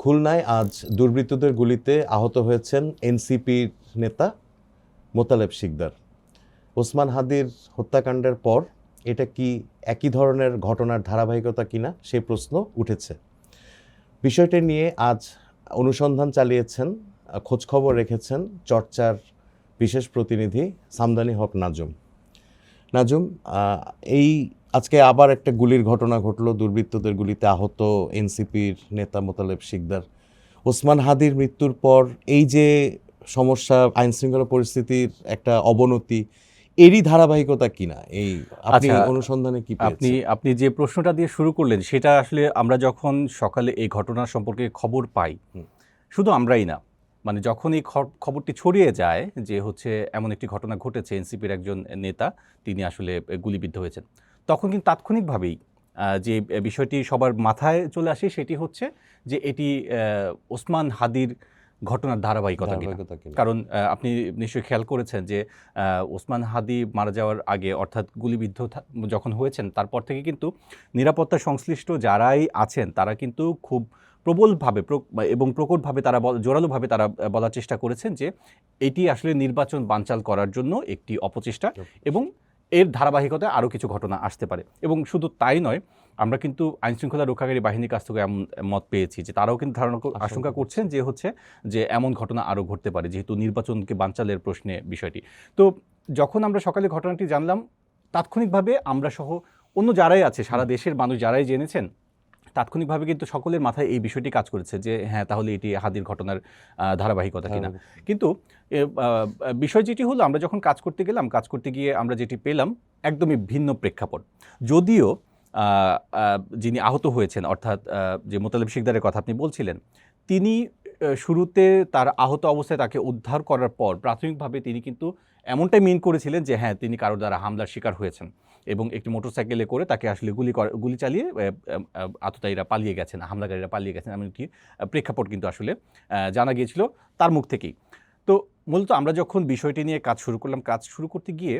খুলনায় আজ দুর্বৃত্তদের গুলিতে আহত হয়েছেন এনসিপির নেতা মোতালেব শিকদার। ওসমান হাদির হত্যাকাণ্ডের পর এটা কি একই ধরনের ঘটনার ধারাবাহিকতা কিনা সেই প্রশ্ন উঠেছে। বিষয়টি নিয়ে আজ অনুসন্ধান চালিয়েছেন, খোঁজখবর রেখেছেন চর্চার বিশেষ প্রতিনিধি সামদানি হক নাজুম। নাজুম এই আজকে আবার একটা গুলির ঘটনা ঘটলো। দুর্বৃত্তদের গুলিতে আহত এনসিপির নেতা মোতালেব শিকদার। ওসমান হাদির মৃত্যুর পর এই যে সমস্যা আইন শৃঙ্খলা পরিস্থিতির একটা অবনতি এরই ধারাবাহিকতা কিনা? এই আপনি আচ্ছা, অনুসন্ধানে কি আপনি আপনি যে প্রশ্নটা দিয়ে শুরু করলেন সেটা আসলে আমরা যখন সকালে এই ঘটনা সম্পর্কে খবর পাই শুধু আমরাই না মানে যখন এই খবরটি ছড়িয়ে যায় যে হচ্ছে এমন একটি ঘটনা ঘটেছে এনসিপির একজন নেতা তিনি আসলে গুলিবিদ্ধ হয়েছেন। তখন কিন্তু তাৎক্ষণিকভাবেই যে বিষয়টি সবার মাথায় চলে আসে সেটি হচ্ছে যে এটি ওসমান হাদির ঘটনার ধারাবাহিকতা কারণ আপনি নিশ্চয়ই খেয়াল করেছেন যে ওসমান হাদি মারা যাওয়ার আগে অর্থাৎ গুলিবিদ্ধ যখন হয়েছেন তারপর থেকে কিন্তু নিরাপত্তা সংশ্লিষ্ট যারাই আছেন তারা কিন্তু খুব প্রবলভাবে প্র- এবং প্রকটভাবে তারা জোরালোভাবে তারা বলার চেষ্টা করেছেন যে এটি আসলে নির্বাচন বানচাল করার জন্য একটি অপচেষ্টা। এবং এর ধারাবাহিকতায় আরও কিছু ঘটনা আসতে পারে। এবং শুধু তাই নয় আমরা কিন্তু আইনশৃঙ্খলা রক্ষাকারী বাহিনীর কাছ থেকে এমন মত পেয়েছি যে তারাও কিন্তু ধারণা আশঙ্কা করছেন যে হচ্ছে যে এমন ঘটনা আরও ঘটতে পারে যেহেতু নির্বাচনকে বাঞ্চালের প্রশ্নে বিষয়টি। তো যখন আমরা সকালে ঘটনাটি জানলাম তাৎক্ষণিকভাবে আমরা সহ অন্য যারাই আছে সারা দেশের মানুষ যারাই জেনেছেন তাৎক্ষণিকভাবে কিন্তু সকলের মাথায় এই বিষয়টি কাজ করেছে যে হ্যাঁ তাহলে এটি হাদির ঘটনার ধারাবাহিকতা কিনা। কিন্তু বিষয় যেটি হলো আমরা যখন কাজ করতে গেলাম কাজ করতে গিয়ে আমরা যেটি পেলাম একদমই ভিন্ন প্রেক্ষাপট। যদিও যিনি আহত হয়েছেন অর্থাৎ যে মোতালেব শিকদারের কথা আপনি বলছিলেন তিনি শুরুতে তার আহত অবস্থায় তাকে উদ্ধার করার পর প্রাথমিকভাবে তিনি কিন্তু এমনটাই মিন করেছিলেন যে হ্যাঁ তিনি কারোর দ্বারা হামলার শিকার হয়েছেন এবং একটি মোটরসাইকেলে করে তাকে আসলে গুলি গুলি চালিয়ে আততায়ীরা পালিয়ে গেছেন, হামলাকারীরা পালিয়ে গেছেন এমন একটি প্রেক্ষাপট কিন্তু আসলে জানা গিয়েছিল তার মুখ থেকেই। তো মূলত আমরা যখন বিষয়টি নিয়ে কাজ শুরু করলাম, কাজ শুরু করতে গিয়ে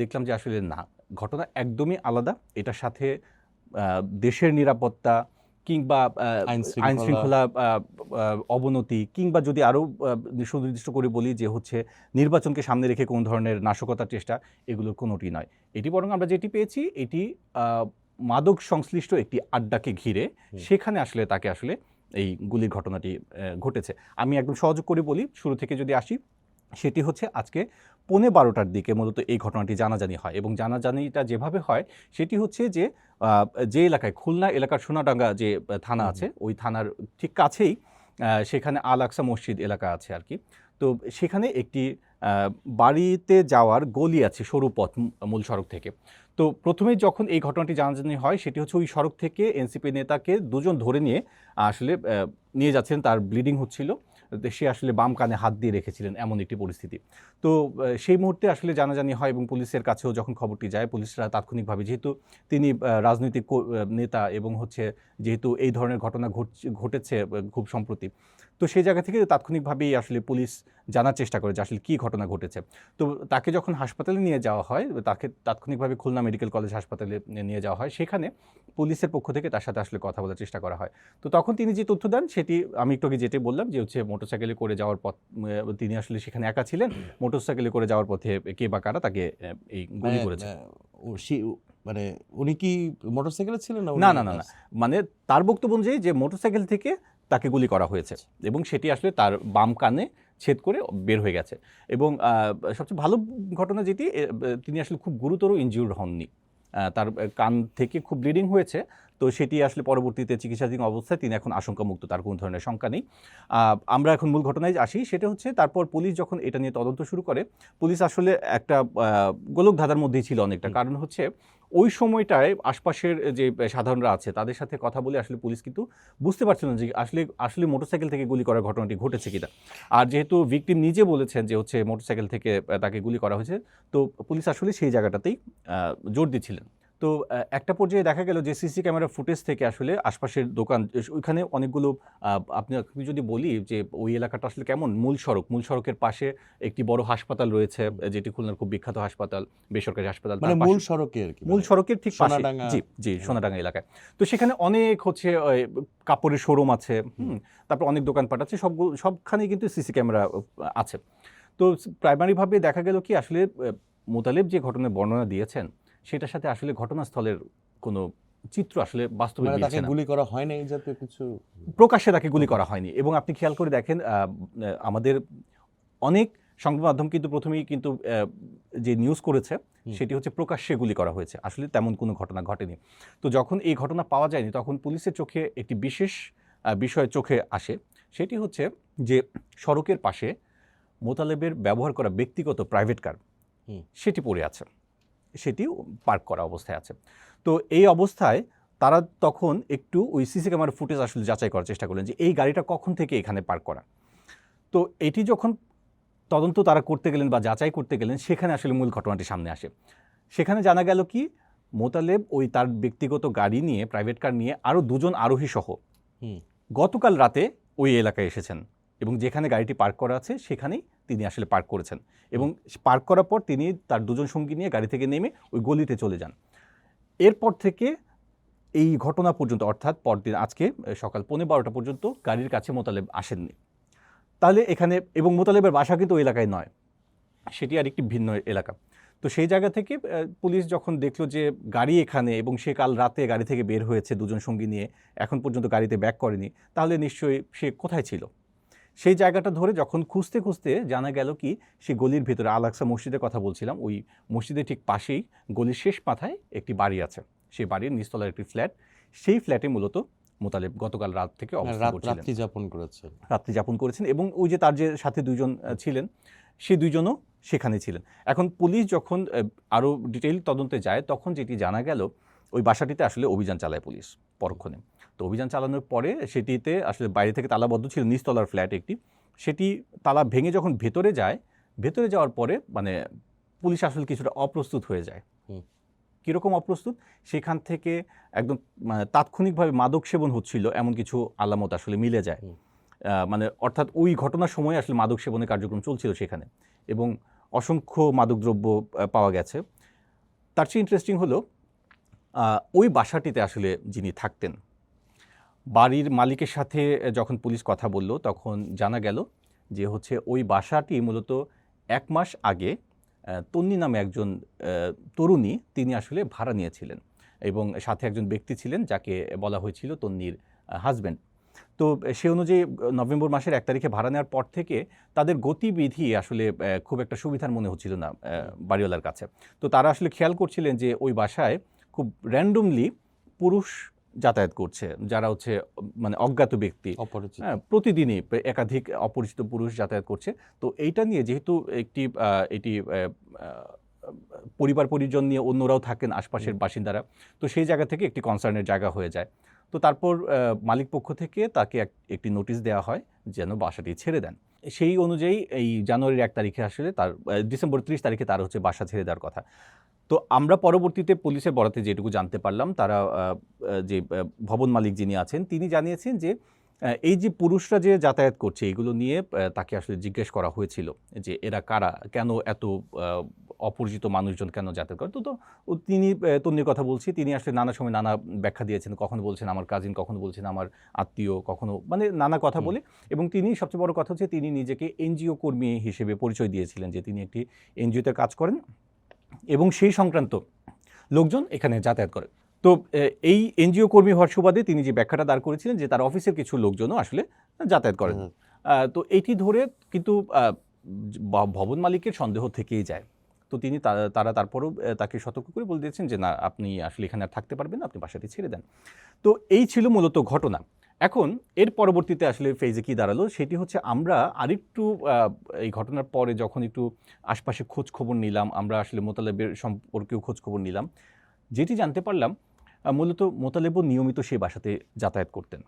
দেখলাম যে আসলে না, ঘটনা একদমই আলাদা। এটার সাথে দেশের নিরাপত্তা কিংবা আইন শৃঙ্খলা। অবনতি কিংবা যদি আরও সুনির্দিষ্ট করে বলি যে হচ্ছে নির্বাচনকে সামনে রেখে কোন ধরনের নাশকতার চেষ্টা এগুলো কোনোটি নয়। এটি বরং আমরা যেটি পেয়েছি এটি মাদক সংশ্লিষ্ট একটি আড্ডাকে ঘিরে সেখানে আসলে তাকে আসলে এই গুলির ঘটনাটি ঘটেছে। আমি একদম সহযোগ করে বলি শুরু থেকে যদি আসি সেটি হচ্ছে আজকে পৌনে বারোটার দিকে মূলত এই ঘটনাটি জানাজানি হয় এবং জানাজানিটা যেভাবে হয় সেটি হচ্ছে যে যে এলাকায় খুলনা এলাকার সোনাডাঙ্গা যে থানা আছে ওই থানার ঠিক কাছেই সেখানে আল আকসা মসজিদ এলাকা আছে আর কি। তো সেখানে একটি বাড়িতে যাওয়ার গলি আছে সরু পথ মূল সড়ক থেকে। তো প্রথমে যখন এই ঘটনাটি জানাজানি হয় সেটি হচ্ছে ওই সড়ক থেকে এনসিপি নেতাকে দুজন ধরে নিয়ে আসলে নিয়ে যাচ্ছেন তার ব্লিডিং হচ্ছিল। সে আসলে বাম কানে হাত দিয়ে রেখেছিলেন এমন একটি পরিস্থিতি। তো সেই মুহূর্তে আসলে জানাজানি হয় এবং পুলিশের কাছেও যখন খবরটি যায়, পুলিশরা তাৎক্ষণিকভাবে যেহেতু তিনি রাজনৈতিক নেতা এবং হচ্ছে যেহেতু এই ধরনের ঘটনা ঘটেছে খুব সম্প্রতি। তো সেই জায়গা থেকে তাৎক্ষণিকভাবেই আসলে পুলিশ জানার চেষ্টা করে যে আসলে কী ঘটনা ঘটেছে। তো তাকে যখন হাসপাতালে নিয়ে যাওয়া হয় তাকে তাৎক্ষণিকভাবে খুলনা মেডিকেল কলেজ হাসপাতালে নিয়ে যাওয়া হয়। সেখানে পুলিশের পক্ষ থেকে তার সাথে আসলে কথা বলার চেষ্টা করা হয়। তো তখন তিনি যে তথ্য দেন সেটি আমি একটু আগে যেটি বললাম যে হচ্ছে মোটরসাইকেলে করে যাওয়ার পথ তিনি আসলে সেখানে একা ছিলেন। মোটরসাইকেলে করে যাওয়ার পথে কে বা কারা তাকে এই গুলি মানে, করেছে। মানে উনি কি মোটরসাইকেলে ছিলেন না না না না না। মানে তার বক্তব্য অনুযায়ী যে মোটরসাইকেল থেকে তাকে গুলি করা হয়েছে। এবং সেটি আসলে তার বাম কানে ছেদ করে বের হয়ে গেছে। এবং সবচেয়ে ভালো ঘটনা যেটি তিনি আসলে খুব গুরুতর ইনজিউর্ড হননি। তার কান থেকে খুব ব্লিডিং হয়েছে। তো সেটি আসলে পরবর্তীতে চিকিৎসাধীন অবস্থায় তিনি এখন আশঙ্কামুক্ত তার কোনো ধরনের শঙ্কা নেই। আমরা এখন মূল ঘটনায় আসি। সেটা হচ্ছে তারপর পুলিশ যখন এটা নিয়ে তদন্ত শুরু করে পুলিশ আসলে একটা গোলক ধাঁধার মধ্যেই ছিল অনেকটা। কারণ হচ্ছে ওই সময়টায় আশপাশের যে সাধারণরা আছে, তাদের সাথে কথা বলে আসলে পুলিশ কিন্তু বুঝতে পারছিল না যে আসলে আসলে মোটরসাইকেল থেকে গুলি করার ঘটনাটি ঘটেছে কিনা। আর যেহেতু ভিকটিম নিজে বলেছেন যে হচ্ছে মোটরসাইকেল থেকে তাকে গুলি করা হয়েছে, তো পুলিশ আসলে সেই জায়গাটাতেই জোর দিচ্ছিলেন। তো একটা পর্যায়ে দেখা গেল যে সিসি ক্যামেরা ফুটেজ থেকে আসলে আশপাশের দোকান ওইখানে অনেকগুলো আপনি যদি বলি যে ওই এলাকাটা আসলে কেমন? মূল সড়ক মূল সড়কের পাশে একটি বড় হাসপাতাল রয়েছে যেটি খুলনার খুব বিখ্যাত হাসপাতাল বেসরকারি হাসপাতাল মানে মূল পাশে- সড়কে মূল মানে সড়কের ঠিক পাশে। জি জি সোনাডাঙ্গা এলাকায়। তো সেখানে অনেক হচ্ছে কাপড়ের শোরুম আছে হুম তারপর অনেক দোকানপাট আছে সবগুলো সবখানেই কিন্তু সিসি ক্যামেরা আছে। তো প্রাইমারিভাবে দেখা গেল কি আসলে মোতালেব যে ঘটনার বর্ণনা দিয়েছেন সেটার সাথে আসলে ঘটনাস্থলের কোনো চিত্র আসলে বাস্তবে মানে তাকে গুলি করা হয় না এই জাতীয় কিছু? প্রকাশ্যে তাকে গুলি করা হয়নি। এবং আপনি খেয়াল করে দেখেন আমাদের অনেক সংবাদ মাধ্যম কিন্তু প্রথমেই কিন্তু যে নিউজ করেছে সেটি হচ্ছে প্রকাশ্যে গুলি করা হয়েছে। আসলে তেমন কোনো ঘটনা ঘটেনি। তো যখন এই ঘটনা পাওয়া যায়নি তখন পুলিশের চোখে একটি বিশেষ বিষয় চোখে আসে। সেটি হচ্ছে যে সড়কের পাশে মোতালেবের ব্যবহার করা ব্যক্তিগত প্রাইভেট কার। সেটি পড়ে আছে। সেটি পার্ক করা অবস্থায় আছে। তো এই অবস্থায় তারা তখন একটু ওই সিসি ক্যামেরার ফুটেজ আসলে যাচাই করার চেষ্টা করলেন যে এই গাড়িটা কখন থেকে এখানে পার্ক করা। তো এটি যখন তদন্ত তারা করতে গেলেন বা যাচাই করতে গেলেন সেখানে আসলে মূল ঘটনাটি সামনে আসে। সেখানে জানা গেল কি মোতালেব ওই তার ব্যক্তিগত গাড়ি নিয়ে প্রাইভেট কার নিয়ে আরও দুজন আরোহী সহ গতকাল রাতে ওই এলাকায় এসেছেন। এবং যেখানে গাড়িটি পার্ক করা আছে, সেখানেই তিনি আসলে পার্ক করেছেন। এবং পার্ক করার পর তিনি তার দুজন সঙ্গী নিয়ে গাড়ি থেকে নেমে ওই গলিতে চলে যান। এরপর থেকে এই ঘটনা পর্যন্ত, অর্থাৎ পরদিন আজকে সকাল পৌনে বারোটা পর্যন্ত গাড়ির কাছে মোতালেব আসেননি। তাহলে এখানে, এবং মোতালেবের বাসা কিন্তু এলাকায় নয়। সেটি আর একটি ভিন্ন এলাকা। তো সেই জায়গা থেকে পুলিশ যখন দেখল যে গাড়ি এখানে এবং সে কাল রাতে গাড়ি থেকে বের হয়েছে দুজন সঙ্গী নিয়ে, এখন পর্যন্ত গাড়িতে ব্যাক করেনি, তাহলে নিশ্চয়ই সে কোথায় ছিল? সেই জায়গাটা ধরে যখন খুঁজতে খুঁজতে জানা গেল কি সে গলির ভেতরে আলাক্সা মসজিদের কথা বলছিলাম ওই মসজিদের ঠিক পাশেই গলির শেষ মাথায় একটি বাড়ি আছে। সেই বাড়ির নিচতলার একটি ফ্ল্যাট। সেই ফ্ল্যাটে মূলত মোতালেব গতকাল রাত থেকে মানে রাত্রি যাপন করেছেন। রাত্রি যাপন করেছেন এবং ওই যে তার যে সাথে দুজন ছিলেন সে দুইজনও সেখানে ছিলেন। এখন পুলিশ যখন আরও ডিটেইল তদন্তে যায় তখন যেটি জানা গেল ওই বাসাটিতে আসলে অভিযান চালায় পুলিশ পরক্ষণে। তো অভিযান চালানোর পরে সেটিতে আসলে বাইরে থেকে তালাবদ্ধ ছিল নিচতলার ফ্ল্যাট একটি। সেটি তালা ভেঙে যখন ভেতরে যায় ভেতরে যাওয়ার পরে মানে পুলিশ আসলে কিছুটা অপ্রস্তুত হয়ে যায়। কীরকম অপ্রস্তুত? সেখান থেকে একদম মানে তাৎক্ষণিকভাবে মাদক সেবন হচ্ছিল এমন কিছু আলামত আসলে মিলে যায়। মানে অর্থাৎ ওই ঘটনার সময় আসলে মাদক সেবনের কার্যক্রম চলছিল সেখানে এবং অসংখ্য মাদকদ্রব্য পাওয়া গেছে। তার চেয়ে ইন্টারেস্টিং হলো ওই বাসাটিতে আসলে যিনি থাকতেন বাড়ির মালিকের সাথে যখন পুলিশ কথা বলল, তখন জানা গেল যে হচ্ছে ওই বাসাটি মূলত এক মাস আগে তন্নি নামে একজন তরুণী তিনি আসলে ভাড়া নিয়েছিলেন এবং সাথে একজন ব্যক্তি ছিলেন যাকে বলা হয়েছিল তন্নির হাজব্যান্ড তো সে অনুযায়ী নভেম্বর মাসের এক তারিখে ভাড়া নেওয়ার পর থেকে তাদের গতিবিধি আসলে খুব একটা সুবিধার মনে হচ্ছিল না বাড়িওয়ালার কাছে। তো তারা আসলে খেয়াল করছিলেন যে ওই বাসায় খুব র্যান্ডমলি পুরুষ যাতায়াত করছে যারা হচ্ছে মানে অজ্ঞাত ব্যক্তি। অপরিচিত। হ্যাঁ প্রতিদিনই একাধিক অপরিচিত পুরুষ যাতায়াত করছে। তো এইটা নিয়ে যেহেতু একটি এটি পরিবার পরিজন নিয়ে অন্যরাও থাকেন আশপাশের বাসিন্দারা তো সেই জায়গা থেকে একটি কনসার্নের জায়গা হয়ে যায়। তো তারপর মালিক পক্ষ থেকে তাকে এক- একটি নোটিশ দেওয়া হয় যেন বাসাটি ছেড়ে দেন। সেই অনুযায়ী এই জানুয়ারির এক তারিখে আসলে তার ডিসেম্বর ত্রিশ তারিখে তার হচ্ছে বাসা ছেড়ে দেওয়ার কথা। তো আমরা পরবর্তীতে পুলিশের বরাতে যেটুকু জানতে পারলাম, তারা যে ভবন মালিক যিনি আছেন, তিনি জানিয়েছেন যে এই যে পুরুষরা যে যাতায়াত করছে, এগুলো নিয়ে তাকে আসলে জিজ্ঞেস করা হয়েছিল যে, এরা কারা? কেন এত অপরিচিত মানুষজন কেন যাতায়াত করে? তো তো তিনি তন্নির কথা বলছি তিনি আসলে নানা সময় নানা ব্যাখ্যা দিয়েছেন কখনো বলছেন আমার কাজিন কখনো বলছেন আমার আত্মীয় কখনো মানে নানা কথা বলে। এবং তিনি সবচেয়ে বড় কথা হচ্ছে তিনি নিজেকে এনজিও কর্মী হিসেবে পরিচয় দিয়েছিলেন যে তিনি একটি এনজিওতে কাজ করেন। এবং সেই সংক্রান্ত লোকজন এখানে যাতায়াত করে। তো এই এনজিও কর্মী হওয়ার সুবাদে তিনি যে ব্যাখ্যাটা দাঁড় করেছিলেন যে তার অফিসের কিছু লোকজনও আসলে যাতায়াত করেন। তো এটি ধরে কিন্তু ভবন মালিকের সন্দেহ থেকেই যায়। তো তিনি তারা তারপরও তাকে সতর্ক করে বলে দিয়েছেন যে, না, আপনি আসলে এখানে আর থাকতে পারবেন না, আপনি বাসাটি ছেড়ে দেন। তো এই ছিল মূলত ঘটনা। এখন এর পরবর্তীতে আসলে ফেজে কি দাঁড়াল সেটি হচ্ছে আমরা আরেকটু এই ঘটনার পরে যখন একটু আশপাশে খোঁজ খবর নিলাম, আমরা আসলে মোতালেবের সম্পর্কেও খোঁজ খবর নিলাম, যেটি জানতে পারলাম মূলত মোতালেবও নিয়মিত সেই বাসাতে যাতায়াত করতেন।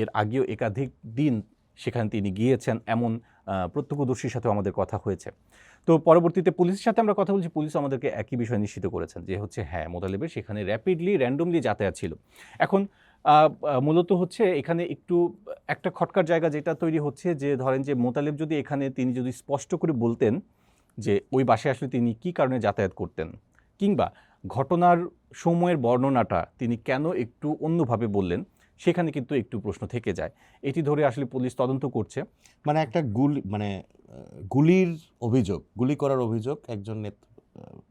এর আগেও একাধিক দিন সেখানে তিনি গিয়েছেন, এমন প্রত্যক্ষদর্শীর সাথেও আমাদের কথা হয়েছে। তো পরবর্তীতে পুলিশের সাথে আমরা কথা বলছি। পুলিশ আমাদেরকে একই বিষয় নিশ্চিত করেছেন যে হচ্ছে হ্যাঁ মোতালেবের সেখানে র্যাপিডলি র্যান্ডমলি যাতায়াত ছিল। এখন মূলত হচ্ছে এখানে একটু একটা খটকার জায়গা যেটা তৈরি হচ্ছে যে ধরেন যে মোতালেব যদি এখানে তিনি যদি স্পষ্ট করে বলতেন যে ওই বাসে আসলে তিনি কি কারণে যাতায়াত করতেন কিংবা ঘটনার সময়ের বর্ণনাটা তিনি কেন একটু অন্যভাবে বললেন সেখানে কিন্তু একটু প্রশ্ন থেকে যায়। এটি ধরে আসলে পুলিশ তদন্ত করছে। মানে একটা গুলি মানে গুলির অভিযোগ গুলি করার অভিযোগ একজন নেত-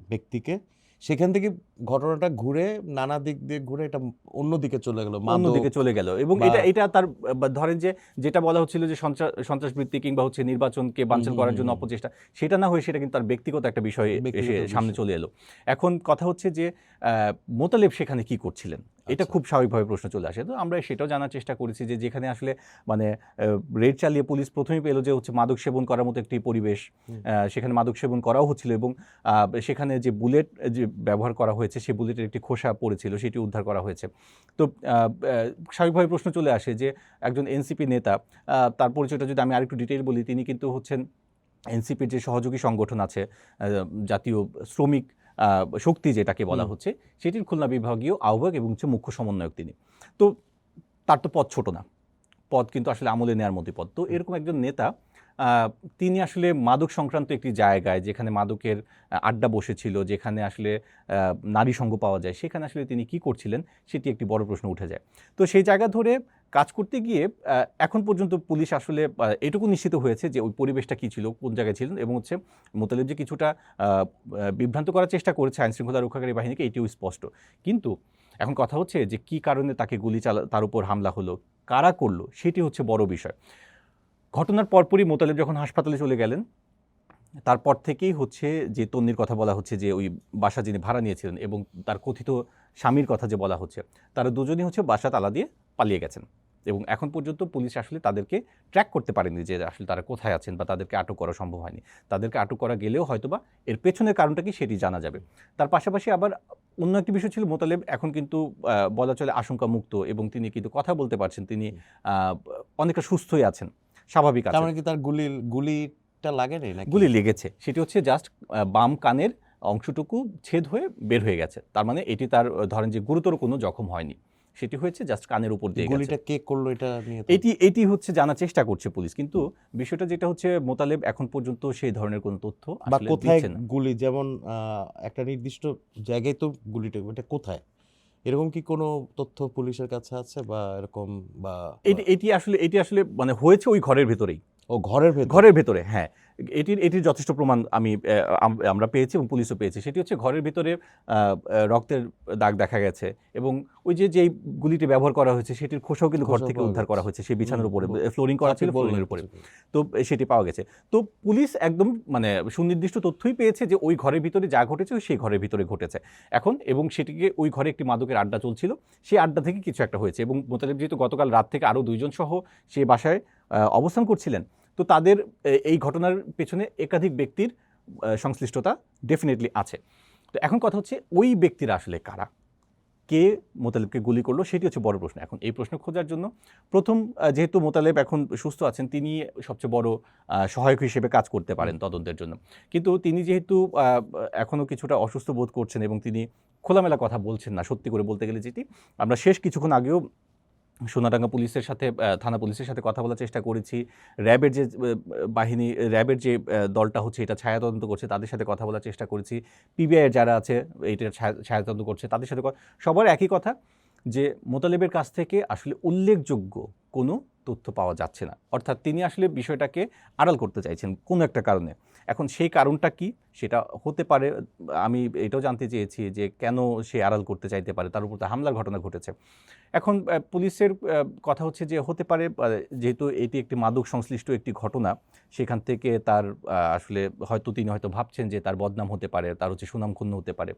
ব্যক্তিকে সেখান থেকে ঘটনাটা ঘুরে নানা দিক দিয়ে ঘুরে এটা অন্যদিকে চলে গেল অন্যদিকে চলে গেল এবং এটা এটা তার ধরেন যে যেটা বলা হচ্ছিল যে সন্ত্রাস- সন্ত্রাসবৃত্তি কিংবা হচ্ছে নির্বাচনকে হুম, করার জন্য অপচেষ্টা সেটা না হয়ে সেটা কিন্তু তার ব্যক্তিগত একটা বিষয়ে এসে সামনে চলে এলো। এখন কথা হচ্ছে যে মোতালেব সেখানে কি করছিলেন? এটা আচ্ছা। খুব স্বাভাবিকভাবে প্রশ্ন চলে আসে। তো আমরা সেটাও জানার চেষ্টা করেছি যে যেখানে আসলে মানে রেড চালিয়ে পুলিশ প্রথমেই পেল যে হচ্ছে মাদক সেবন করার মতো একটি পরিবেশ সেখানে মাদক সেবন করাও হচ্ছিল এবং সেখানে যে বুলেট যে ব্যবহার করা হয়েছে সেই বুলেটের একটি খোসা পড়েছিল সেটি উদ্ধার করা হয়েছে। তো স্বাভাবিকভাবে প্রশ্ন চলে আসে যে একজন এনসিপি নেতা তার পরিচয়টা যদি আমি আরেকটু ডিটেইল বলি তিনি কিন্তু হচ্ছেন এনসিপির যে সহযোগী সংগঠন আছে জাতীয় শ্রমিক শক্তি যেটাকে বলা হচ্ছে সেটির খুলনা বিভাগীয় আহ্বায়ক এবং হচ্ছে মুখ্য সমন্বয়ক তিনি। তো তার তো পদ ছোট না। পদ কিন্তু আসলে আমলে নেওয়ার মতো পদ তো এরকম একজন নেতা তিনি আসলে মাদক সংক্রান্ত একটি জায়গায় যেখানে মাদকের আড্ডা বসেছিল যেখানে আসলে নারী সঙ্গ পাওয়া যায় সেখানে আসলে তিনি কি করছিলেন সেটি একটি বড় প্রশ্ন উঠে যায়। তো সেই জায়গা ধরে কাজ করতে গিয়ে এখন পর্যন্ত পুলিশ আসলে এটুকু নিশ্চিত হয়েছে যে ওই পরিবেশটা কী ছিল, কোন জায়গায় ছিলেন এবং হচ্ছে মোতালেব যে কিছুটা বিভ্রান্ত করার চেষ্টা করেছে আইনশৃঙ্খলা রক্ষাকারী বাহিনীকে, এটিও স্পষ্ট। কিন্তু এখন কথা হচ্ছে যে কি কারণে তাকে গুলি চালা, তার উপর হামলা হলো, কারা করল, সেটি হচ্ছে বড় বিষয়। ঘটনার পরপরই মোতালেব যখন হাসপাতালে চলে গেলেন তারপর থেকেই হচ্ছে যে তন্নির কথা বলা হচ্ছে যে ওই বাসা যিনি ভাড়া নিয়েছিলেন এবং তার কথিত স্বামীর কথা যে বলা হচ্ছে তারা দুজনই হচ্ছে বাসা তালা দিয়ে পালিয়ে গেছেন। এবং এখন পর্যন্ত পুলিশ আসলে তাদেরকে ট্র্যাক করতে পারেনি যে আসলে তারা কোথায় আছেন বা তাদেরকে আটক করা সম্ভব হয়নি। তাদেরকে আটক করা গেলেও হয়তোবা এর পেছনের কারণটা কি সেটি জানা যাবে। তার পাশাপাশি আবার অন্য একটি বিষয় ছিল মোতালেব এখন কিন্তু বলা চলে আশঙ্কা মুক্ত এবং তিনি কিন্তু কথা বলতে পারছেন তিনি অনেকটা সুস্থই আছেন স্বাভাবিক তার মানে কি তার গুলি গুলিটা লাগে নাই নাকি? গুলি লেগেছে। সেটি হচ্ছে জাস্ট বাম কানের অংশটুকু ছেদ হয়ে বের হয়ে গেছে। তার মানে এটি তার ধরেন যে গুরুতর কোনো জখম হয়নি। সেটি হয়েছে জাস্ট কানের উপর দিয়ে গুলিটা কে করল এটা নিয়ে এটি এটি হচ্ছে জানার চেষ্টা করছে পুলিশ। কিন্তু বিষয়টা যেটা হচ্ছে মোতালেব এখন পর্যন্ত সেই ধরনের কোনো তথ্য বা কোথায় গুলি? যেমন একটা নির্দিষ্ট জায়গায় তো গুলিটা এটা কোথায়? এরকম কি কোনো তথ্য পুলিশের কাছে আছে বা এরকম বা এটি এটি আসলে এটি আসলে মানে হয়েছে ওই ঘরের ভেতরেই। ও ঘরের ঘরের ভেতরে হ্যাঁ। এটির এটির যথেষ্ট প্রমাণ আমি আমরা পেয়েছি এবং পুলিশও পেয়েছি। সেটি হচ্ছে ঘরের ভিতরে রক্তের দাগ দেখা গেছে এবং ওই যে যেই গুলিটি ব্যবহার করা হয়েছে সেটির খোসাও কিন্তু ঘর থেকে উদ্ধার করা হয়েছে। সেই বিছানার উপরে ফ্লোরিং করা ছিল ফ্লোরিংয়ের উপরে। তো সেটি পাওয়া গেছে। তো পুলিশ একদম মানে সুনির্দিষ্ট তথ্যই পেয়েছে যে ওই ঘরের ভিতরে যা ঘটেছে সেই ঘরের ভিতরে ঘটেছে। এখন এবং সেটিকে ওই ঘরে একটি মাদকের আড্ডা চলছিল। সেই আড্ডা থেকে কিছু একটা হয়েছে এবং মোতালেব যেহেতু গতকাল রাত থেকে আরও দুইজন সহ সেই বাসায় অবস্থান করছিলেন তো তাদের এই ঘটনার পেছনে একাধিক ব্যক্তির সংশ্লিষ্টতা ডেফিনেটলি আছে। তো এখন কথা হচ্ছে, ওই ব্যক্তিরা আসলে কারা? কে মোতালেবকে গুলি করল? সেটি হচ্ছে বড় প্রশ্ন। এখন এই প্রশ্ন খোঁজার জন্য প্রথম যেহেতু মোতালেব এখন সুস্থ আছেন, তিনি সবচেয়ে বড় সহায়ক হিসেবে কাজ করতে পারেন তদন্তের জন্য। কিন্তু তিনি যেহেতু এখনও কিছুটা অসুস্থ বোধ করছেন এবং তিনি খোলামেলা কথা বলছেন না, সত্যি করে বলতে গেলে যেটি, আমরা শেষ কিছুক্ষণ আগেও সোনাডাঙ্গা পুলিশের সাথে থানা পুলিশের সাথে কথা বলার চেষ্টা করেছি। র্যাবের যে বাহিনী, র্যাবের যে দলটা হচ্ছে এটা ছায়া তদন্ত করছে, তাদের সাথে কথা বলার চেষ্টা করেছি। পিবিআইয়ের যারা আছে এইটার ছায়া- তদন্ত করছে, তাদের সাথে সবার একই কথা যে মোতালেবের কাছ থেকে আসলে উল্লেখযোগ্য কোনো তথ্য পাওয়া যাচ্ছে না। অর্থাৎ তিনি আসলে বিষয়টাকে আড়াল করতে চাইছেন কোনো একটা কারণে। এখন সেই কারণটা কি? সেটা হতে পারে, আমি এটাও জানতে চেয়েছি যে কেন সে আড়াল করতে চাইতে পারে, তার উপর তো হামলার ঘটনা ঘটেছে। এখন পুলিশের কথা হচ্ছে যে হতে পারে যেহেতু এটি একটি মাদক সংশ্লিষ্ট একটি ঘটনা, সেখান থেকে তার আসলে হয়তো তিনি হয়তো ভাবছেন যে তার বদনাম হতে পারে, তার হচ্ছে সুনাম ক্ষুণ্ণ হতে পারে।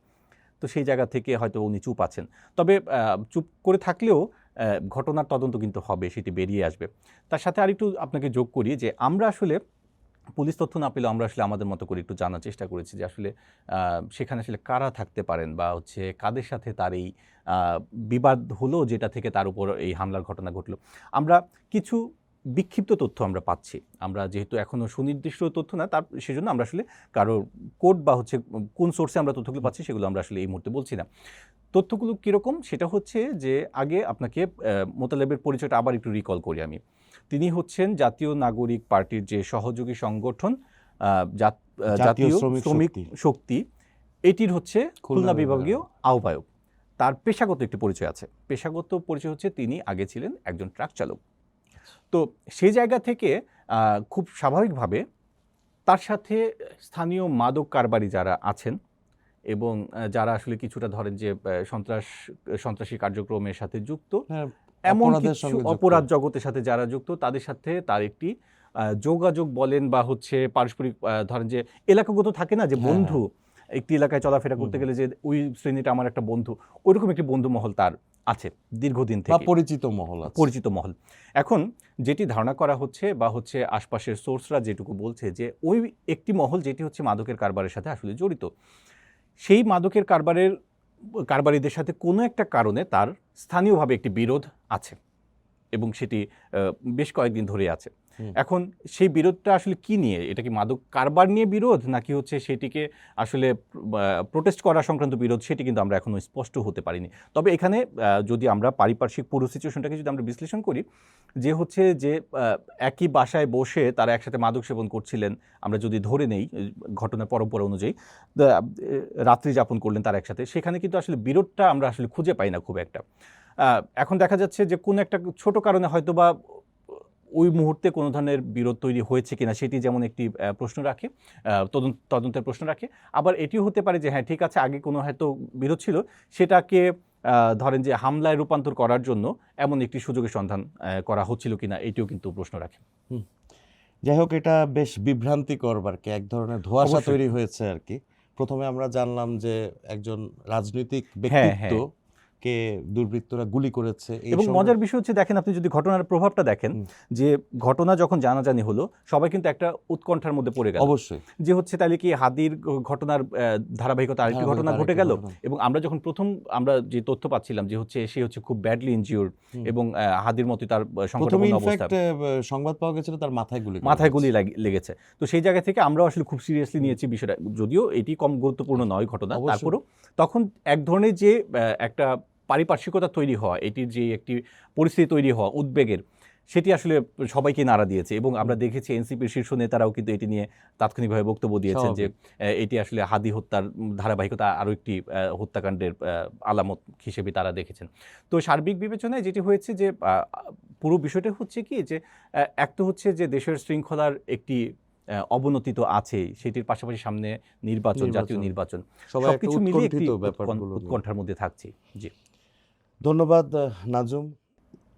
তো সেই জায়গা থেকে হয়তো উনি চুপ আছেন। তবে চুপ করে থাকলেও ঘটনার তদন্ত কিন্তু হবে, সেটি বেরিয়ে আসবে। তার সাথে আরেকটু আপনাকে যোগ করি যে আমরা আসলে পুলিশ তথ্য না পেলেও আমরা আসলে আমাদের মতো করে একটু জানার চেষ্টা করেছি যে আসলে সেখানে আসলে কারা থাকতে পারেন বা হচ্ছে কাদের সাথে তার এই বিবাদ হলো যেটা থেকে তার উপর এই হামলার ঘটনা ঘটলো। আমরা কিছু বিক্ষিপ্ত তথ্য আমরা পাচ্ছি। আমরা যেহেতু এখনও সুনির্দিষ্ট তথ্য না তার সেজন্য আমরা আসলে কারও কোড বা হচ্ছে কোন সোর্সে আমরা তথ্যগুলো পাচ্ছি সেগুলো আমরা আসলে এই মুহূর্তে বলছি না। তথ্যগুলো কীরকম? সেটা হচ্ছে যে আগে আপনাকে মোতালেবের পরিচয়টা আবার একটু রিকল করি আমি। তিনি হচ্ছেন জাতীয় নাগরিক পার্টির যে সহযোগী সংগঠন জাতীয় শ্রমিক শক্তি। এটির হচ্ছে খুলনা বিভাগীয় আহ্বায়ক। তার পেশাগত একটি পরিচয় আছে। পেশাগত পরিচয় হচ্ছে তিনি আগে ছিলেন একজন ট্রাক চালক। তো সেই জায়গা থেকে আহ, খুব স্বাভাবিকভাবে তার সাথে স্থানীয় মাদক কারবারি যারা আছেন এবং যারা আসলে কিছুটা ধরেন যে সন্ত্রাস সন্ত্রাসী কার্যক্রমের সাথে যুক্ত হ্যাঁ, এমন কিছু অপরাধ জগতের সাথে যারা যুক্ত তাদের সাথে তার একটি আহ, যোগাযোগ বলেন বা হচ্ছে পারস্পরিক আহ, ধরেন যে এলাকাগত থাকে না যে হ্যাঁ, বন্ধু একটি এলাকায় চলাফেরা করতে গেলে যে ওই শ্রেণীটা আমার একটা বন্ধু ওইরকম একটি বন্ধু মহল তার। আছে দীর্ঘদিন থেকে। পরিচিত মহল পরিচিত মহল। এখন যেটি ধারণা করা হচ্ছে বা হচ্ছে আশপাশের সোর্সরা যেটুকু বলছে যে ওই একটি মহল যেটি হচ্ছে মাদকের কারবারের সাথে আসলে জড়িত। সেই মাদকের কারবারের কারবারিদের সাথে কোনো একটা কারণে তার স্থানীয়ভাবে একটি বিরোধ আছে এবং সেটি বেশ কয়েকদিন ধরে আছে। এখন সেই বিরোধটা আসলে কি নিয়ে? এটা কি মাদক কারবার নিয়ে বিরোধ? নাকি হচ্ছে সেটিকে আসলে প্রোটেস্ট করা সংক্রান্ত বিরোধ? সেটি কিন্তু আমরা এখনও স্পষ্ট হতে পারিনি। তবে এখানে যদি আমরা পারিপার্শ্বিক পুরো সিচুয়েশনটাকে যদি আমরা বিশ্লেষণ করি, যে হচ্ছে যে একই বাসায় বসে তারা একসাথে মাদক সেবন করছিলেন, আমরা যদি ধরে নেই ঘটনার পরম্পরা অনুযায়ী রাত্রি যাপন করলেন তারা একসাথে, সেখানে কিন্তু আসলে বিরোধটা আমরা আসলে খুঁজে পাই না খুব একটা। এখন দেখা যাচ্ছে যে, কোনো একটা ছোট কারণে হয়তো বা ওই মুহূর্তে কোনো ধরনের বিরোধ তৈরি হয়েছে কিনা সেটি যেমন একটি প্রশ্ন রাখে তদন্ত তদন্তের প্রশ্ন রাখে। আবার এটিও হতে পারে যে হ্যাঁ ঠিক আছে আগে কোনো হয়তো বিরোধ ছিল সেটাকে ধরেন যে হামলায় রূপান্তর করার জন্য এমন একটি সুযোগের সন্ধান করা হচ্ছিল কিনা এটিও কিন্তু প্রশ্ন রাখে। যাই হোক এটা বেশ বিভ্রান্তিকর আর কি এক ধরনের ধোঁয়াশা তৈরি হয়েছে আর কি। প্রথমে আমরা জানলাম যে একজন রাজনৈতিক হ্যাঁ, ব্যক্তিত্ব কে দুর্বৃত্তরা গুলি করেছে এবং মজার বিষয় হচ্ছে দেখেন আপনি যদি ঘটনার প্রভাবটা দেখেন যে ঘটনা যখন জানাজানি হলো সবাই কিন্তু একটা উৎকণ্ঠার মধ্যে পড়ে গেল। অবশ্যই। যে হচ্ছে তাহলে কি হাদির ঘটনার ধারাবাহিকতা আরেকটি ঘটনা ঘটে আরেকটি গেল এবং আমরা যখন প্রথম আমরা যে তথ্য পাচ্ছিলাম যে হচ্ছে সে হচ্ছে খুব ব্যাডলি ইনজিওর এবং হাদির মতো তার অবস্থা। সংবাদ পাওয়া গেছিল তার মাথায় গুলি মাথায় গুলি। লেগেছে। তো সেই জায়গা থেকে আমরা আসলে খুব সিরিয়াসলি নিয়েছি বিষয়টা। যদিও এটি কম গুরুত্বপূর্ণ নয় ঘটনা। তারপরেও তখন এক ধরনের যে একটা পারিপার্শ্বিকতা তৈরি হওয়া এটির যে একটি পরিস্থিতি তৈরি হওয়া উদ্বেগের সেটি আসলে সবাইকে নাড়া দিয়েছে এবং আমরা দেখেছি এনসিপির শীর্ষ নেতারাও কিন্তু এটি নিয়ে তাৎক্ষণিকভাবে বক্তব্য দিয়েছেন যে এটি আসলে হাদি হত্যার ধারাবাহিকতা আরও একটি হত্যাকাণ্ডের আলামত হিসেবে তারা দেখেছেন। তো সার্বিক বিবেচনায় যেটি হয়েছে যে পুরো বিষয়টা হচ্ছে কি যে এক তো হচ্ছে যে দেশের শৃঙ্খলার একটি অবনতি তো আছেই সেটির পাশাপাশি সামনে নির্বাচন জাতীয় নির্বাচন। সবকিছু মিলিয়ে একটি উৎকণ্ঠার মধ্যে থাকছে জি। ধন্যবাদ নাজুম।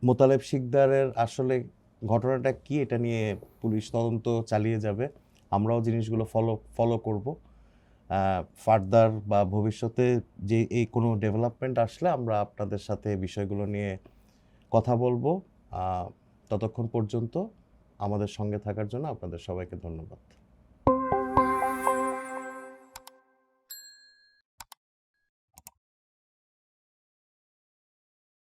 মোতালেব শিকদারের আসলে ঘটনাটা কি, এটা নিয়ে পুলিশ তদন্ত চালিয়ে যাবে। আমরাও জিনিসগুলো ফলো ফলো করব। ফার্দার বা ভবিষ্যতে যে এই কোনো ডেভেলপমেন্ট আসলে আমরা আপনাদের সাথে বিষয়গুলো নিয়ে কথা বলব। ততক্ষণ পর্যন্ত আমাদের সঙ্গে থাকার জন্য আপনাদের সবাইকে ধন্যবাদ।